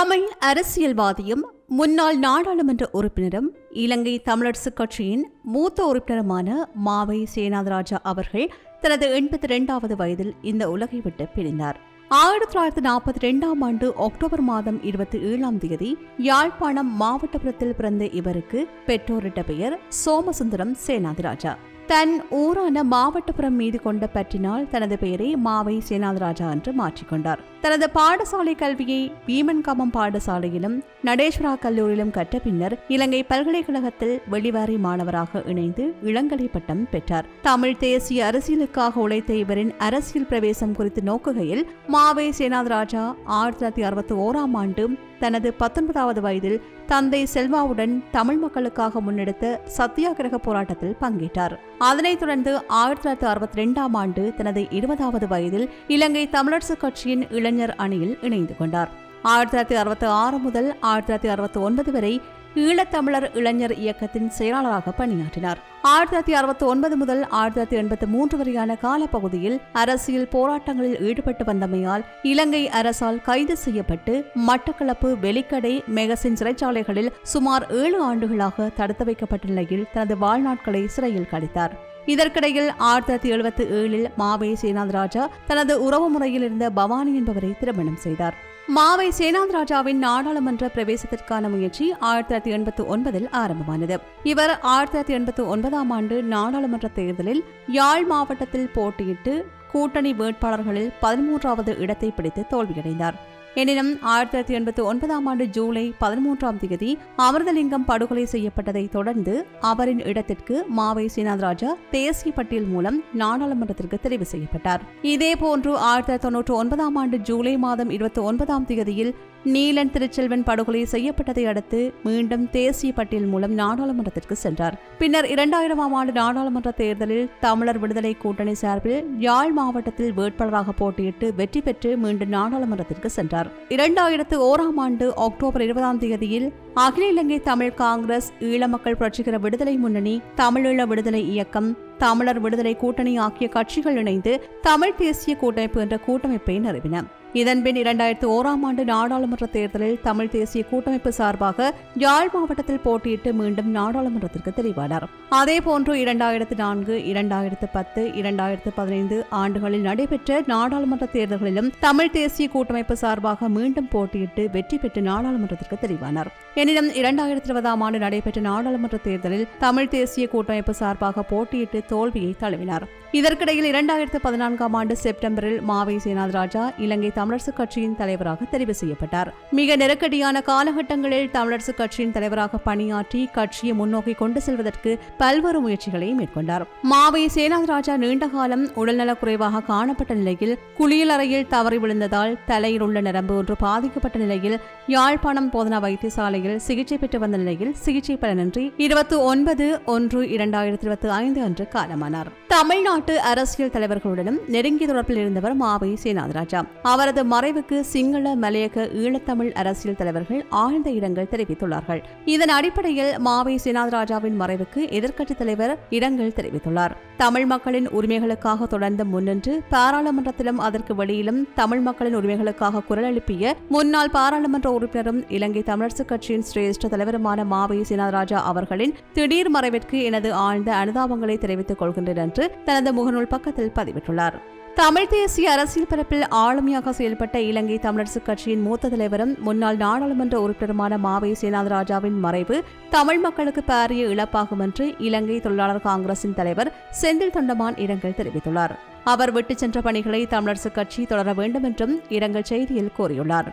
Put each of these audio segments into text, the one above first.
தமிழ் அரசியல்வாதியும் முன்னாள் நாடாளுமன்ற உறுப்பினரும் இலங்கை தமிழரசுக் கட்சியின் மூத்த உறுப்பினருமான மாவை சேனாதராஜா அவர்கள் தனது எண்பத்தி இரண்டாவது வயதில் இந்த உலகை விட்டு பிரிந்தார். ஆயிரத்தி தொள்ளாயிரத்தி நாற்பத்தி ரெண்டாம் ஆண்டு அக்டோபர் மாதம் இருபத்தி ஏழாம் தேதி யாழ்ப்பாணம் மாவட்டபுரத்தில் பிறந்த இவருக்கு பெற்றோரிட்ட பெயர் சோமசுந்தரம் சேனாதிராஜா. தன் ஊரான மாவட்டபுரம் மீது கொண்ட பற்றினால் தனது பெயரை மாவை சேனாதராஜா என்று மாற்றிக்கொண்டார். தனது பாடசாலை கல்வியை வீமன்காமம் பாடசாலையிலும் நடேஸ்வரா கல்லூரியிலும் கற்ற பின்னர் இலங்கை பல்கலைக்கழகத்தில் வெளிவாரி மாணவராக இணைந்து இளங்கலை பட்டம் பெற்றார். தமிழ் தேசிய அரசியலுக்காக உழைத்த இவரின் அரசியல் பிரவேசம் குறித்து நோக்குகையில் மாவை சேனாதராஜா ஆயிரத்தி தொள்ளாயிரத்தி அறுபத்தி ஓராம் ஆண்டு தனது பத்தொன்பதாவது வயதில் தந்தை செல்வாவுடன் தமிழ் மக்களுக்காக முன்னெடுத்த சத்தியாகிரக போராட்டத்தில் பங்கேற்றார். அதனைத் தொடர்ந்து ஆயிரத்தி தொள்ளாயிரத்தி அறுபத்தி ரெண்டாம் ஆண்டு தனது இருபதாவது வயதில் இலங்கை தமிழரசுக் கட்சியின் இளைஞர் அணியில் இணைந்து கொண்டார். ஆயிரத்தி தொள்ளாயிரத்தி அறுபத்தி ஆறு முதல் ஆயிரத்தி தொள்ளாயிரத்தி அறுபத்தி ஒன்பது வரை ஈழத்தமிழர் இளைஞர் இயக்கத்தின் செயலாளராக பணியாற்றினார். ஆயிரத்தி தொள்ளாயிரத்தி அறுபத்தி ஒன்பது முதல் ஆயிரத்தி தொள்ளாயிரத்தி எண்பத்தி மூன்று வரையான காலப்பகுதியில் அரசியல் போராட்டங்களில் ஈடுபட்டு வந்தமையால் இலங்கை அரசால் கைது செய்யப்பட்டு மட்டக்களப்பு வெலிக்கடை மெகசின் சிறைச்சாலைகளில் சுமார் ஏழு ஆண்டுகளாக தடுத்து வைக்கப்பட்ட நிலையில் தனது வாழ்நாட்களை சிறையில் கழித்தார். இதற்கிடையில் ஆயிரத்தி தொள்ளாயிரத்தி எழுபத்தி ஏழில் மாவே சேனாந்தராஜா தனது உறவு முறையில் இருந்த பவானி என்பவரை திருமணம் செய்தார். மாவை சேனாந்த் ராஜாவின் நாடாளுமன்ற பிரவேசத்திற்கான முயற்சி ஆயிரத்தி தொள்ளாயிரத்தி எண்பத்தி ஒன்பதில் ஆரம்பமானது. இவர் ஆயிரத்தி தொள்ளாயிரத்தி எண்பத்தி ஒன்பதாம் ஆண்டு நாடாளுமன்ற தேர்தலில் யாழ் மாவட்டத்தில் போட்டியிட்டு கூட்டணி வேட்பாளர்களில் பதிமூன்றாவது இடத்தை பிடித்து தோல்வியடைந்தார். எனினும் ஆயிரத்தி தொள்ளாயிரத்தி எண்பத்தி ஒன்பதாம் ஆண்டு ஜூலை பதிமூன்றாம் தேதி அமிர்தலிங்கம் படுகொலை செய்யப்பட்டதை தொடர்ந்து அவரின் இடத்திற்கு மாவை சீனாதராஜா தேசிய பட்டியல் மூலம் நாடாளுமன்றத்திற்கு தெரிவு செய்யப்பட்டார். இதேபோன்று ஆயிரத்தி தொள்ளாயிரத்தி தொன்னூற்றி ஒன்பதாம் ஆண்டு ஜூலை மாதம் இருபத்தி ஒன்பதாம் தேதியில் நீலன் திருச்செல்வன் படுகொலை செய்யப்பட்டதை அடுத்து மீண்டும் தேசிய பட்டியல் மூலம் நாடாளுமன்றத்திற்கு சென்றார். பின்னர் இரண்டாயிரமாம் ஆண்டு நாடாளுமன்ற தேர்தலில் தமிழர் விடுதலை கூட்டணி சார்பில் யாழ் மாவட்டத்தில் வேட்பாளராக போட்டியிட்டு வெற்றி பெற்று மீண்டும் நாடாளுமன்றத்திற்கு சென்றார். இரண்டாயிரத்து ஓராம் ஆண்டு அக்டோபர் இருபதாம் தேதியில் அகில இலங்கை தமிழ் காங்கிரஸ் ஈழ மக்கள் புரட்சிகர விடுதலை முன்னணி தமிழீழ விடுதலை இயக்கம் தமிழர் விடுதலை கூட்டணி ஆகிய கட்சிகள் இணைந்து தமிழ் தேசிய கூட்டமைப்பு என்ற கூட்டமைப்பை நிறுவின. இதன்பின் இரண்டாயிரத்தி ஓராம் ஆண்டு நாடாளுமன்ற தேர்தலில் தமிழ் தேசிய கூட்டமைப்பு சார்பாக யாழ் மாவட்டத்தில் போட்டியிட்டு மீண்டும் நாடாளுமன்றத்திற்கு தெரிவானார். அதேபோன்று இரண்டாயிரத்து நான்கு இரண்டாயிரத்து பத்து இரண்டாயிரத்து பதினைந்து ஆண்டுகளில் நடைபெற்ற நாடாளுமன்ற தேர்தல்களிலும் தமிழ் தேசிய கூட்டமைப்பு சார்பாக மீண்டும் போட்டியிட்டு வெற்றி பெற்று நாடாளுமன்றத்திற்கு தெரிவானார். எனினும் இரண்டாயிரத்தி இருபதாம் ஆண்டு நடைபெற்ற நாடாளுமன்ற தேர்தலில் தமிழ் தேசிய கூட்டமைப்பு சார்பாக போட்டியிட்டு தோல்வியை தழுவினார். இதற்கிடையில் இரண்டாயிரத்து பதினான்காம் ஆண்டு செப்டம்பரில் மாவை சேனாத் ராஜா இலங்கை தமிழரசுக் கட்சியின் தலைவராக தெரிவு செய்யப்பட்டார். மிக நெருக்கடியான காலகட்டங்களில் தமிழரசுக் கட்சியின் தலைவராக பணியாற்றி கட்சியை முன்னோக்கி கொண்டு செல்வதற்கு பல்வேறு முயற்சிகளை மேற்கொண்டார். மாவை சேனாத் ராஜா நீண்ட காலம் உடல்நலக் குறைவாக காணப்பட்ட நிலையில் குளியல் அறையில் தவறி விழுந்ததால் தலையில் உள்ள நரம்பு ஒன்று பாதிக்கப்பட்ட நிலையில் யாழ்ப்பாணம் போதனா வைத்தியசாலையில் சிகிச்சை பெற்று வந்த நிலையில் சிகிச்சை பலனின்றி இருபத்தி ஒன்பது ஒன்று இரண்டாயிரத்தி இருபத்தி ஐந்து அன்று காலமானார். தமிழ்நாட்டு அரசியல் தலைவர்களுடனும் நெருங்கிய தொடர்பில் இருந்தவர் மாவை சேனாதராஜா. அவரது மறைவுக்கு சிங்கள மலையக ஈழத்தமிழ் அரசியல் தலைவர்கள் ஆழ்ந்த இரங்கல் தெரிவித்துள்ளார்கள். இதன் அடிப்படையில் மாவை சேனாதராஜாவின் மறைவுக்கு எதிர்க்கட்சித் தலைவர் இரங்கல் தெரிவித்துள்ளார். தமிழ் மக்களின் உரிமைகளுக்காக தொடர்ந்து முன்னின்று பாராளுமன்றத்திலும் அதற்கு வெளியிலும் தமிழ் மக்களின் உரிமைகளுக்காக குரல் எழுப்பிய முன்னாள் பாராளுமன்ற உறுப்பினரும் இலங்கை தமிழரசுக் கட்சியின் சிரேஷ்ட தலைவருமான மாவை சீனாராஜா அவர்களின் திடீர் மறைவிற்கு எனது ஆழ்ந்த அனுதாபங்களை தெரிவித்துக் கொள்கின்றேன் என்று தனது முகநூல் பக்கத்தில் பதிவிட்டுள்ளார். தமிழ் தேசிய அரசியல் பரப்பில் ஆளுமையாக செயல்பட்ட இலங்கை தமிழரசுக் கட்சியின் மூத்த தலைவரும் முன்னாள் நாடாளுமன்ற உறுப்பினருமான மாவை சேனாதராஜாவின் மறைவு தமிழ் மக்களுக்கு பாரிய இழப்பாகும் என்று இலங்கை தொழிலாளர் காங்கிரசின் தலைவர் செந்தில் தொண்டமான் இரங்கல் தெரிவித்துள்ளார். அவர் விட்டுச் சென்ற பணிகளை தமிழரசுக் கட்சி தொடர வேண்டும் என்றும் இரங்கல் செய்தியில் கூறியுள்ளார்.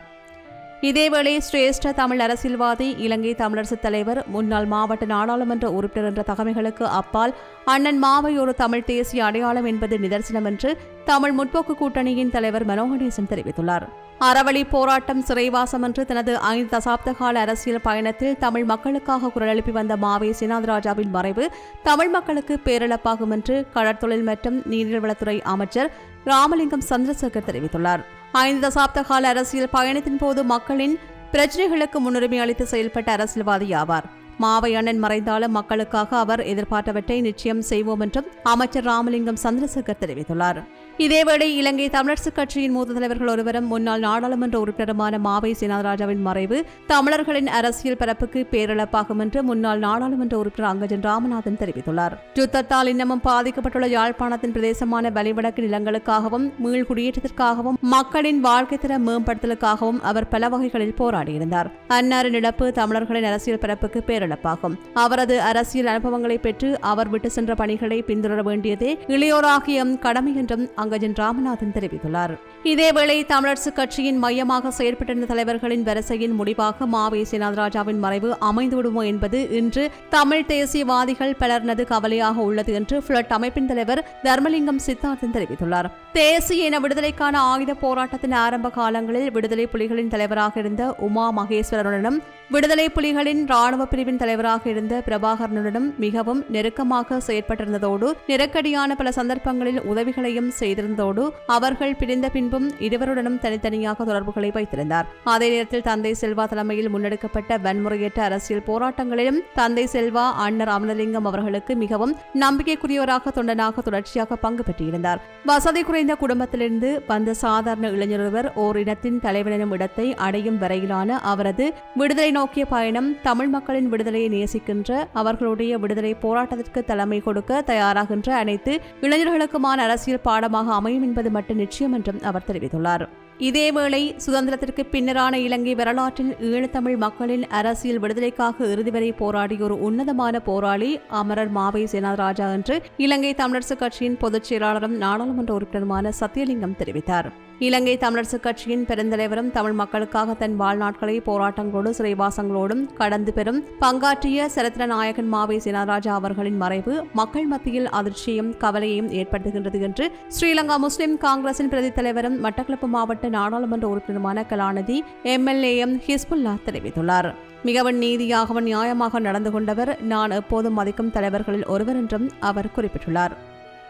இதேவேளை சிரேஷ்ட தமிழ் அரசியல்வாதி இலங்கை தமிழரசுத் தலைவர் முன்னாள் மாவட்ட நாடாளுமன்ற உறுப்பினர் என்ற தகமைகளுக்கு அப்பால் அண்ணன் மாவை ஒரு தமிழ் தேசிய அடையாளம் என்பது நிதர்சனம் என்று தமிழ் முற்போக்கு கூட்டணியின் தலைவர் மனோகணேசன் தெரிவித்துள்ளார். அறவழி போராட்டம் சிறைவாசம் என்று தனது ஐந்து தசாப்த கால அரசியல் பயணத்தில் தமிழ் மக்களுக்காக குரல் எழுப்பி வந்த மாவே சீனாதராஜாவின் மறைவு தமிழ் மக்களுக்கு பேரிழப்பாகும் என்று கடற்தொழில் மற்றும் நீர்வளத்துறை அமைச்சர் ராமலிங்கம் சந்திரசேகர் தெரிவித்துள்ளார். ஐந்து தசாப்த கால அரசியல் பயணத்தின் போது மக்களின் பிரச்சனைகளுக்கு முன்னுரிமை அளித்து செயல்பட்ட அரசியல்வாதி ஆவார். மாவை அண்ணன் மறைந்தாலும் மக்களுக்காக அவர் எதிர்பார்த்தவற்றை நிச்சயம் செய்வோம் என்றும் அமைச்சர் ராமலிங்கம் சந்திரசேகர் தெரிவித்துள்ளார். இதேவேளை இலங்கை தமிழரசுக் கட்சியின் மூத்த தலைவர்கள் ஒருவரும் முன்னாள் நாடாளுமன்ற உறுப்பினருமான மாவை சீனாதராஜாவின் மறைவு தமிழர்களின் அரசியல் பரப்புக்கு பேரிழப்பாகும் என்று முன்னாள் நாடாளுமன்ற உறுப்பினர் அங்கஜன் ராமநாதன் தெரிவித்துள்ளார். யுத்தத்தால் இன்னமும் பாதிக்கப்பட்டுள்ள யாழ்ப்பாணத்தின் பிரதேசமான வலிவடக்கு நிலங்களுக்காகவும் மீள் குடியேற்றத்திற்காகவும் மக்களின் வாழ்க்கை தர மேம்படுத்தலுக்காகவும் அவர் பல வகைகளில் போராடியிருந்தார். அன்னாரின் இழப்பு தமிழர்களின் அரசியல் பரப்புக்கு பேரிழப்பாகும். அவரது அரசியல் அனுபவங்களை பெற்று அவர் விட்டு சென்ற பணிகளை பின்தொடர வேண்டியதே இளையோராகிய கடமை என்றும் அங்கஜன் ராமநாதன் தெரிவித்துள்ளார். இதேவேளை தமிழரசு கட்சியின் மையமாக செயற்பட்டிருந்த தலைவர்களின் வரிசையின் முடிவாக மாவே சேனாதராஜாவின் மறைவு அமைந்துவிடுமோ என்பது இன்று தமிழ் தேசியவாதிகள் பலர்னது கவலையாக உள்ளது என்று பிளட் அமைப்பின் தலைவர் தர்மலிங்கம் சித்தார்த்தன் தெரிவித்துள்ளார். தேசிய இன விடுதலைக்கான ஆயுத போராட்டத்தின் ஆரம்ப காலங்களில் விடுதலை புலிகளின் தலைவராக இருந்த உமா மகேஸ்வரனுடனும் விடுதலை புலிகளின் ராணுவ பிரிவின் தலைவராக இருந்த பிரபாகரனுடனும் மிகவும் நெருக்கமாக செயற்பட்டிருந்ததோடு நெருக்கடியான பல சந்தர்ப்பங்களில் உதவிகளையும் செய்து செய்திருந்ததோடு அவர்கள் பிரிந்த பின்பும் இருவருடனும் தனித்தனியாக தொடர்புகளை வைத்திருந்தார். அதே நேரத்தில் தந்தை செல்வா தலைமையில் முன்னெடுக்கப்பட்ட வன்முறையற்ற அரசியல் போராட்டங்களிலும் தந்தை செல்வா அண்ணர் அமலலிங்கம் அவர்களுக்கு மிகவும் நம்பிக்கைக்குரியவராக தொண்டனாக தொடர்ச்சியாக பங்கு பெற்றிருந்தார். வசதி குறைந்த குடும்பத்திலிருந்து வந்த சாதாரண இளைஞரொருவர் ஓர் இனத்தின் தலைவனும் இடத்தை அடையும் வரையிலான அவரது விடுதலை நோக்கிய பயணம் தமிழ் மக்களின் விடுதலையை நேசிக்கின்ற அவர்களுடைய விடுதலை போராட்டத்திற்கு தலைமை கொடுக்க தயாராகின்ற அனைத்து இளைஞர்களுக்குமான அரசியல் பாடமாக அமையும் என்பது மட்டும் நிச்சயம் என்றும் அவர் தெரிவித்துள்ளார். இதேவேளை சுதந்திரத்திற்கு பின்னரான இலங்கை வரலாற்றில் ஈழத்தமிழ் மக்களின் அரசியல் விடுதலைக்காக இறுதிவரை போராடிய ஒரு உன்னதமான போராளி அமரர் மாவை சேனாராஜா என்று இலங்கை தமிழரசுக் கட்சியின் பொதுச் செயலாளரும் நாடாளுமன்ற உறுப்பினருமான சத்தியலிங்கம் தெரிவித்தார். இலங்கை தமிழரசுக் கட்சியின் பெருந்தலைவரும் தமிழ் மக்களுக்காக தன் வாழ்நாட்களை போராட்டங்களோடு சிறைவாசங்களோடும் கடந்து பெறும் பங்காற்றிய சரித்திர நாயகன் மாவே சேனாராஜா அவர்களின் மறைவு மக்கள் மத்தியில் அதிர்ச்சியையும் கவலையையும் ஏற்படுத்துகின்றது என்று ஸ்ரீலங்கா முஸ்லிம் காங்கிரசின் பிரதி தலைவரும் மட்டக்களப்பு மாவட்ட நாடாளுமன்ற உறுப்பினருமான கலாநிதி எம்எல்ஏஎம் ஹிஸ்புல்லா தெரிவித்துள்ளார். மிகவும் நீதியாகவும் நியாயமாக நடந்து கொண்டவர் நான் எப்போதும் மதிக்கும் தலைவர்களில் ஒருவர் என்றும் அவர் குறிப்பிட்டுள்ளார்.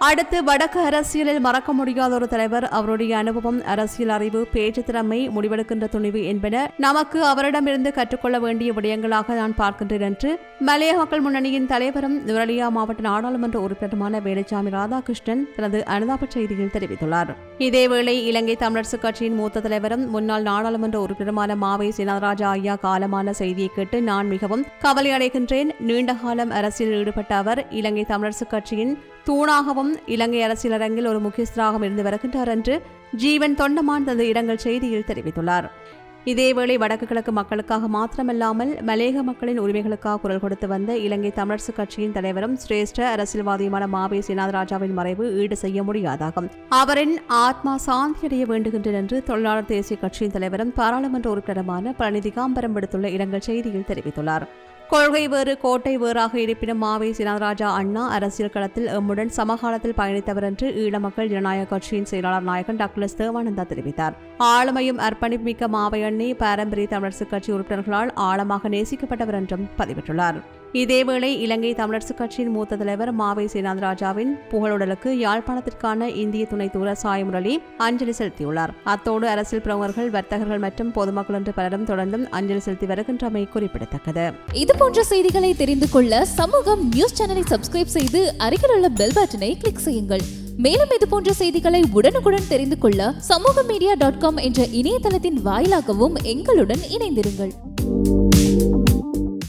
அடுத்து வடக்கு அரசியலில் மறக்க முடியாத ஒரு தலைவர். அவருடைய அனுபவம் அரசியல் அறிவு பேச்சு திறமை முடிவெடுக்கின்ற துணிவு என்பன நமக்கு அவரிடமிருந்து கற்றுக்கொள்ள வேண்டிய விடயங்களாக நான் பார்க்கின்றேன் என்று மலைய மக்கள் முன்னணியின் தலைவரும் நுரலியா மாவட்ட நாடாளுமன்ற உறுப்பினருமான வேலுச்சாமி ராதாகிருஷ்ணன் தனது அனுதாப செய்தியில் தெரிவித்துள்ளார். இதேவேளை இலங்கை தமிழரசுக் கட்சியின் மூத்த தலைவரும் முன்னாள் நாடாளுமன்ற உறுப்பினருமான மாவை சீனராஜா ஐயா காலமான செய்தியை கேட்டு நான் மிகவும் கவலை அடைகின்றேன் நீண்ட காலம் அரசியலில் ஈடுபட்ட அவர் இலங்கை தமிழரசுக் கட்சியின் தூணாகவும் இலங்கை அரசியலரங்கில் ஒரு முக்கியஸ்தராகவும் இருந்து வருகின்றார் என்று ஜீவன் தொண்டமான் தனது இடங்கள் செய்தியில் தெரிவித்துள்ளார். இதேவேளை வடக்கு கிழக்கு மக்களுக்காக மாத்திரமல்லாமல் மலேக மக்களின் உரிமைகளுக்காக குரல் கொடுத்து வந்த இலங்கை தமிழரசுக் கட்சியின் தலைவரும் சிரேஷ்ட அரசியல்வாதியுமான மாவே சீனாதராஜாவின் மறைவு ஈடு செய்ய முடியாதாகும். அவரின் ஆத்மா சாந்தியடைய வேண்டுகின்றனர் என்று தொழிலாளர் தேசிய கட்சியின் தலைவரும் பாராளுமன்ற உறுப்பினருமான பழனி திகாம்பரம் விடுத்துள்ள இரங்கல் செய்தியில் தெரிவித்துள்ளார். கொள்கை வேறு கோட்டை வேறாக இருப்பினும் மாவை சினராஜா அண்ணா அரசியல் களத்தில் எம்முடன் சமகாலத்தில் பயணித்தவர் என்று ஈழ மக்கள் ஜனநாயக கட்சியின் செயலாளர் நாயகன் டாக்டர் தேவானந்தா தெரிவித்தார். ஆளுமையும் அர்ப்பணிப்புமிக்க மாவை அண்ணி பாரம்பரிய தமிழரசுக் கட்சி உறுப்பினர்களால் ஆழமாக நேசிக்கப்பட்டவர் என்றும் பதிவிட்டுள்ளார். இதேவேளை இலங்கை தமிழரசுக் கட்சியின் மூத்த தலைவர் மாவை சேனாந்தராஜாவின் புகழுடலுக்கு யாழ்ப்பாணத்திற்கான இந்திய துணை தூதர் சாயமுரளி அஞ்சலி செலுத்தியுள்ளார். அத்தோடு அரசியல் பிரமுகர்கள் வர்த்தகர்கள் மற்றும் பொதுமக்கள் என்று பலரும் தொடர்ந்தும் அஞ்சலி செலுத்தி வருகின்றமை குறிப்பிடத்தக்கது. இது போன்ற செய்திகளை தெரிந்து கொள்ள சமூகம் நியூஸ் சேனலை சப்ஸ்கிரைப் செய்து அருகில் உள்ள பெல் பட்டனை கிளிக் செய்யுங்கள். மேலும் இது போன்ற செய்திகளை உடனுக்குடன் தெரிந்து கொள்ள சமூக மீடியா டாட் காம் என்ற இணையதளத்தின் வாயிலாகவும் எங்களுடன் இணைந்திருங்கள்.